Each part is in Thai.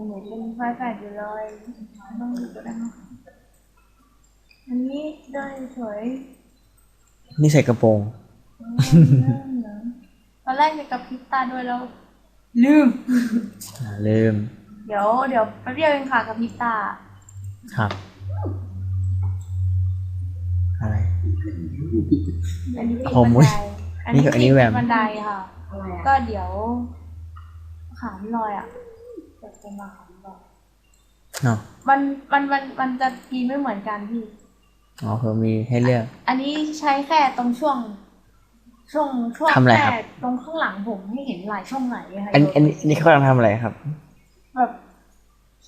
ของหนูเป็นไฟแปดอยู่เลยต้องดูก็ได้มั้งอันนี้เดินเฉยนี่ใส่กระโปรงตอนแรกจะกระพริบตาด้วยแล้วลืม อ่าลืม เดี๋ยวเดี๋ยวแป๊บเดียวเองค่ะกระพริบตา ครับ อะไร อันนี้ปีนผมบันอุ๊ยไดนี่กับอันนี้แหวมปีบันไดค่ะอะไรอะ ก็เดี๋ยวขามลอยอะ เดี๋ยวจะมาขามลอยเนาะมันมันมันมันจะปีนไม่เหมือนกันพี่ อ๋อคือมีให้เลือก อันนี้ใช้แค่ตรงช่วง ช่วงช่วงทำอะไรครับแค่ตรงข้างหลังผมให้เห็นหลายช่องไหนอะค่ะอันอันนี้อันนี้เขากำลังทำอะไรครับ แบบ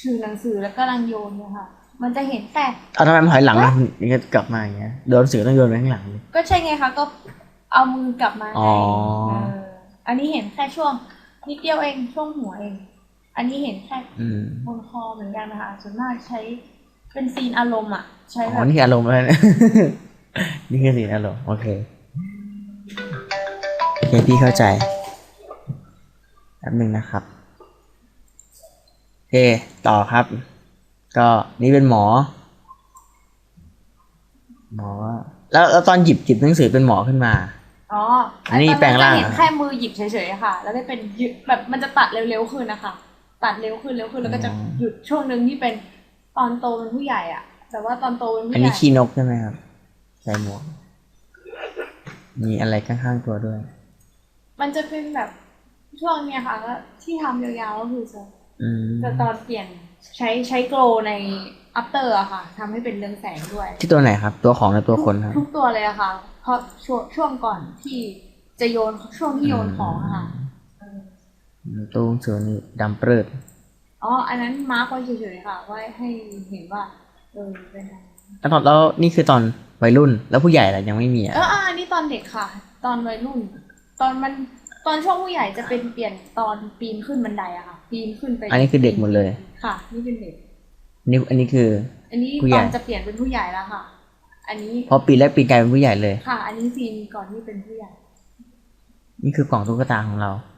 ถือหนังสือแล้วก็ลังโยนเนี่ยค่ะ มันจะเห็นแต่เอาทำไมมันถอยหลังล่ะมันก็กลับมาอย่างเงี้ยโดนสื่อต้องโยนไปข้างหลังเลยก็ใช่ไงคะก็เอามือกลับมาไงอ๋อเอออันนี้เห็นแค่ช่วงนิดเดียวเองช่วงหัวเอง อันนี้เห็นแค่อืมบนคอเหมือนกันนะคะส่วนมากใช้เป็นซีนอารมณ์อะ ใช้อ๋แบอบนี่คืออารมณ์เลยนะนี่คือสีอารมณ์โอเคโอเคพี่เข้าใจแป๊บหนึ่งนะครับโอเคต่อครับ ก็นี่เป็นหมอ หมอแล้วแล้วตอนหยิบหยิบหนังสือเป็นหมอขึ้นมาอ๋ออันนี้ตแปลงร่างจะเห็นเหรอแค่มือหยิบเฉยๆค่ะ แล้วก็เป็นหยุดแบบมันจะตัดเร็วๆขึ้นนะคะ ตัดเร็วขึ้นเร็วขึ้นแล้วก็จะอ๋อหยุดช่วงหนึ่งที่เป็นตอนโตเป็นผู้ใหญ่อะ แต่ว่าตอนโตเป็นผู้อันใหนี้ญ่ขี้นกใช่ไหมครับใส่หมวกมีอะไรข้างๆตัวด้วย มันจะเป็นแบบช่วงเนี้ยค่ะก็ที่ทำยาวๆก็คือจะอืมจะตอนเปลี่ยนใช้ใช้โกลในอัปเตอร์อะค่ะทำให้เป็นเรืองแสงด้วย ที่ตัวไหนครับ ตัวของหรือตัวคนครับ ทุกตัวเลยอะค่ะ เพราะช่วงช่วงก่อนที่จะโยนช่วงที่โยนของอะค่ะอืม ตู้หนังสือนี่ดำเปริดอ๋อ อันนั้นมาร์กไว้เฉยๆค่ะ ไว้ให้เห็นว่าเออเป็นอะไรแล้วตอนแล้วนี่คือตอนวัยรุ่นแล้วผู้ใหญ่ล่ะยังไม่มีอะเอออ่าอันนี้ตอนเด็กค่ะ ตอนวัยรุ่น ตอนมันตอนช่วงผู้ใหญ่จะเป็นเปลี่ยนตอนปีนขึ้นบันไดอะค่ะ ปีนขึ้นไป อันนี้คือเด็กหมดเลย ค่ะ นี่เป็นเด็กนี่อันนี้คือ อันนี้ผู้ใหตญ่อนจะเปลี่ยนเป็นผู้ใหญ่แล้วค่ะ อันนี้พอปีแรกปีกลายเป็นผู้ใหญ่เลย ค่ะ อันนี้ซีนก่อนที่เป็นผู้ใหญ่ นี่คือกล่องตุ๊กตาของเราค่ะ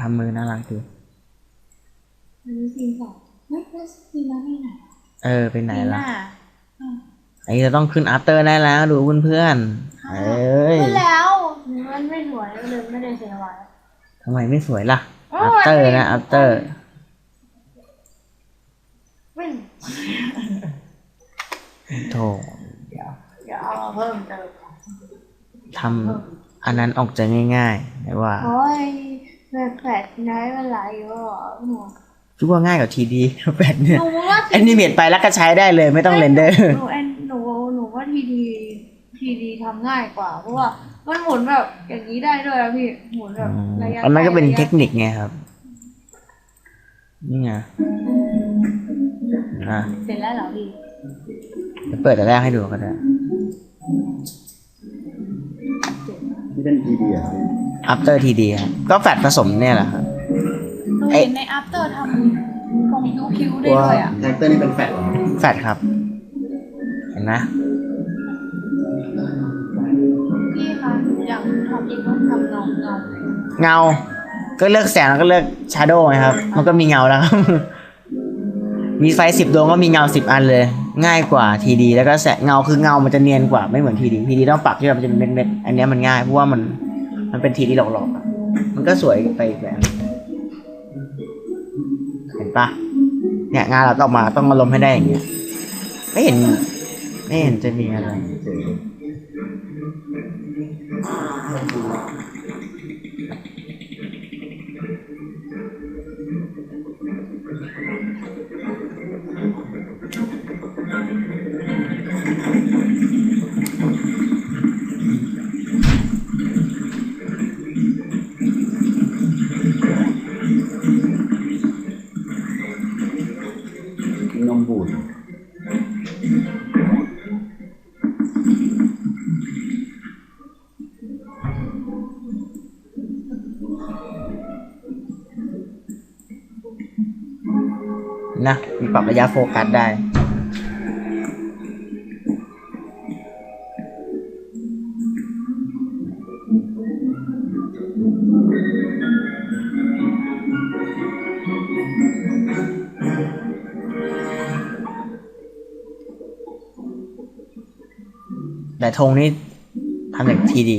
ทำมือน่ารักดีอันนี้ซีนสองเฮ้ยแล้วซีนนั้นไม่ไหนอะเออไปไหนซีนหล่ะน้าอะอันนี้จะต้องขึ้นอัพเตอร์ได้แล้วดูเพื่อนๆเอ้ยขึ้นแล้วมันไม่สวยเลยไม่ได้เซฟไว้ทำไมไม่สวยล่ะโอ้อัพเตอร์นะอัพเตอร์ไม่โธ่เดี๋ยวเอามาเพิ่มเติมทำอันนั้นออกจะง่ายๆแต่ว่าโอ้ย แบบแผลไหนมันไหลอยู่อะหนูคิดว่าง่ายกว่าทีดีแปดเนี่ยหนูว่าแอนิเมตไปแล้วก็ใช้ได้เลยไม่ต้องเรนเดอร์หนูแอนหนูหนูว่าทีดีทีดีทำง่ายกว่า เพราะว่ามันหมุนแบบอย่างนี้ได้ด้วยอะพี่หมุนแบบระยะอันนั้นก็เป็นไลระยะเทคนิคไงครับนี่ไงอะเสร็จแล้วเหรอพี่เดี๋ยวเปิดแต่แรกให้ดูก็ได้ที่เป็นทีเดีย after td ครับก็แฟลชผสมเนี่ยแหละครับหนูเอ๊ะเห็นในอัพเตอร์ทำตรงยูคิวได้ตัวด้วยอะแรคเตอร์นี่เป็นแฟลชเหรอแฟลชครับ เห็นไหมพี่คะอย่างทำเองต้องทำเงาเงาเงา ก็เลือกแสงแล้วก็เลือกชาร์โดว์ไงครับ มันก็มีเงาแล้วครับ มีไฟสิบดวงก็มีเงาสิบอันเลย ง่ายกว่าทีดี แล้วก็แสงเงาคือเงามันจะเนียนกว่าไม่เหมือนทีดีทีดีต้องปักที่แบบมันจะเป็นเม็ดๆอันเนี้ยมันง่ายเพราะว่ามัน มันเป็นทีที่หลอกๆอะมันก็สวยไปอีกแบบเห็นปะเนี่ยงานเราต้องมาต้องอารมณ์ให้ได้อย่างเงี้ยไม่เห็น ไม่เห็นจะมีอะไรเจอ นะ มีปรับระยะโฟกัสได้ แต่ธงนี่ทำอย่างทีดี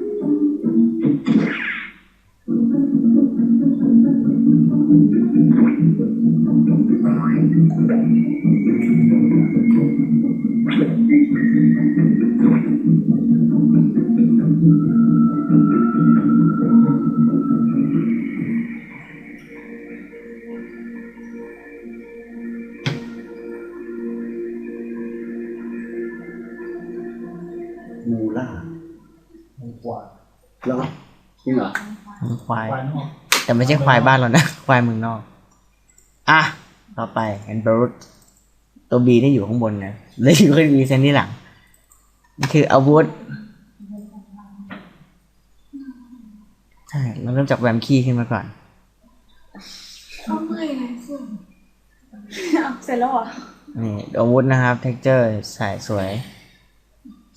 ริงเหรอควาย ควายนอกแต่ไม่ใช่ควายบ้านเรานะ ควายเมืองนอก อะ ต่อไปแอนเบรุตตัวบีนี่อยู่ข้างบนนะแล้วอยู่ข้างบีเซนที่หลังนี่คืออาวุธ ใช่ เราเริ่มจากแวมคีย์ขึ้นมาก่อนเขาเมื่อยไงเพื่อนเอาเสร็จแล้วเหรอนี่อาวุธนะครับ เท็กเจอร์ใส่สวย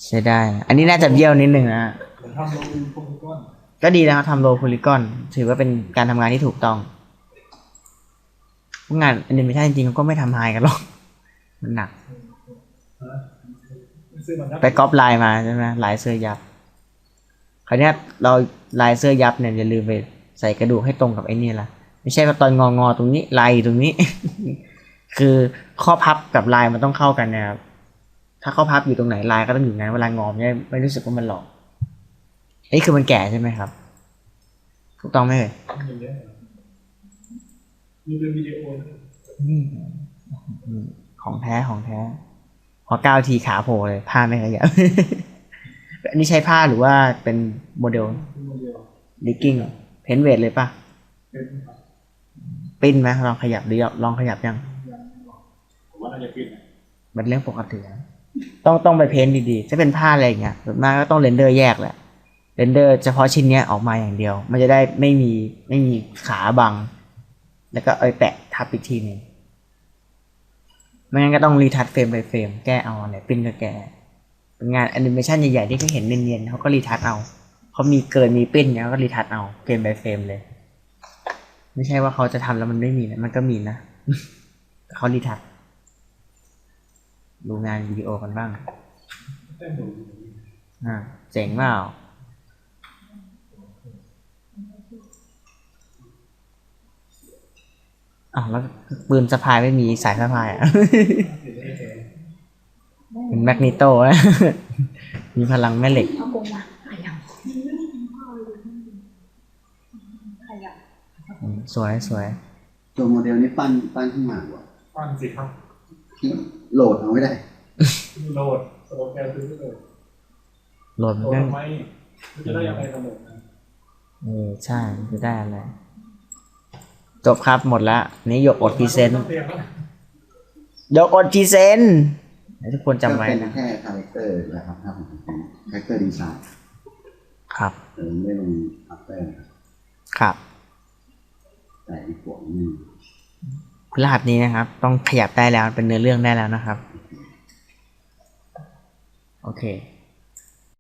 ใช้ได้นะอันนี้น่าจะเบี้ยวนิดนึงนะผมทำโลวินโพลิกอน ก็ดีนะครับทำโลโพลิกอนถือว่าเป็นการทำงานที่ถูกต้องงานแอนิเมชันจริงๆเขาก็ไม่ทำไฮกันหรอก มันหนัก ไปก๊อปลายมาใช่ไหมลายเสื้อยับ คราวนี้เราลายเสื้อยับเนี่ยอย่าลืมไปใส่กระดูกให้ตรงกับไอ้นี่ละไม่ใช่ว่าตอนงองอๆตรงนี้ลายตรงนี้ คือข้อพับกับลายมันต้องเข้ากันนะครับถ้าข้อพับอยู่ตรงไหนลายก็ต้องอยู่งั้นเวลางอมเนี่ยไม่รู้สึกว่ามันหลอก นนี้คือมันแก่ใช่ไหมครับ ถูกต้องไหมเอ่ยอย่างเงี้ยมีเป็นวิดีโอนี่ของแท้ของแท้ พอก้าวทีขาโผล่เลย ผ้าไม่ขยับอันนี้ใช้ผ้าหรือว่าเป็นโมเดลโมเดลดิกกิ้งเพนเวทเลยปะเป็นครับปิ้นไหมลองขยับหรือลองขยับยังผมว่าน่าจะเป็นนะมันเรื่องปกติต้องต้องไปเพ้นดีๆถ้าเป็นผ้าอะไรอย่างเงี้ยส่วนมากก็ต้องเรนเดอร์แยกแหละ เรนเดอร์เฉพาะชิ้นเนี้ยออกมาอย่างเดียว มันจะได้ไม่มีไม่มีขาบัง แล้วก็เอาแปะทับอีกทีหนึงไม่งั้นก็ต้องรีทัชเฟรมไปเฟรมแก้เอาเนี่ยปิ้นก็แก้เป็นงานแอนิเมชันใหญ่ๆที่เขาเห็นเนียนๆเขาก็รีทัชเอาเขามีเกินมีปิ้นเนี่ยก็รีทัชเอาเฟรมไปเฟรมเลย ไม่ใช่ว่าเขาจะทำแล้วมันไม่มีนะมันก็มีนะเขารีทัชดูงานวิดีโอกันบ้างนูอ่าเจ๋งเปล่า อ้าวแล้วปืนสะพายไม่มีสายสะพายอะ เป็นแมกนิโตนะมีพลังแม่เหล็ก เอากงมาขยับขยับอืมสวยสวยตัวโมเดลนี้ปั้นปั้นขึ้นมาว่ะปั้นสิครับที่โหลดเอาไม่ได้ โหลดสโลแกนซื้อโหลดโหลดโหมันก็ลดทำไมมันจะได้อะไรกันหมดนะเออใช่มันจะได้อะไร จบครับหมดละนี่หยกอดพรีเซนต์เตรียมแล้วหยกอดพรีเซนต์ให้ทุกคนจำไว้ก็เป็นะแค่คาแรคเตอร์แหละครับถ้าผมเป็นคาแรคเตอร์ดีไซน์ครับเออไม่ลงอัพเตอร์ครับแต่อีกพวกนึงพฤหัสนี้นะครับ ต้องขยับได้แล้วเป็นเนื้อเรื่องได้แล้วนะครับ โอเค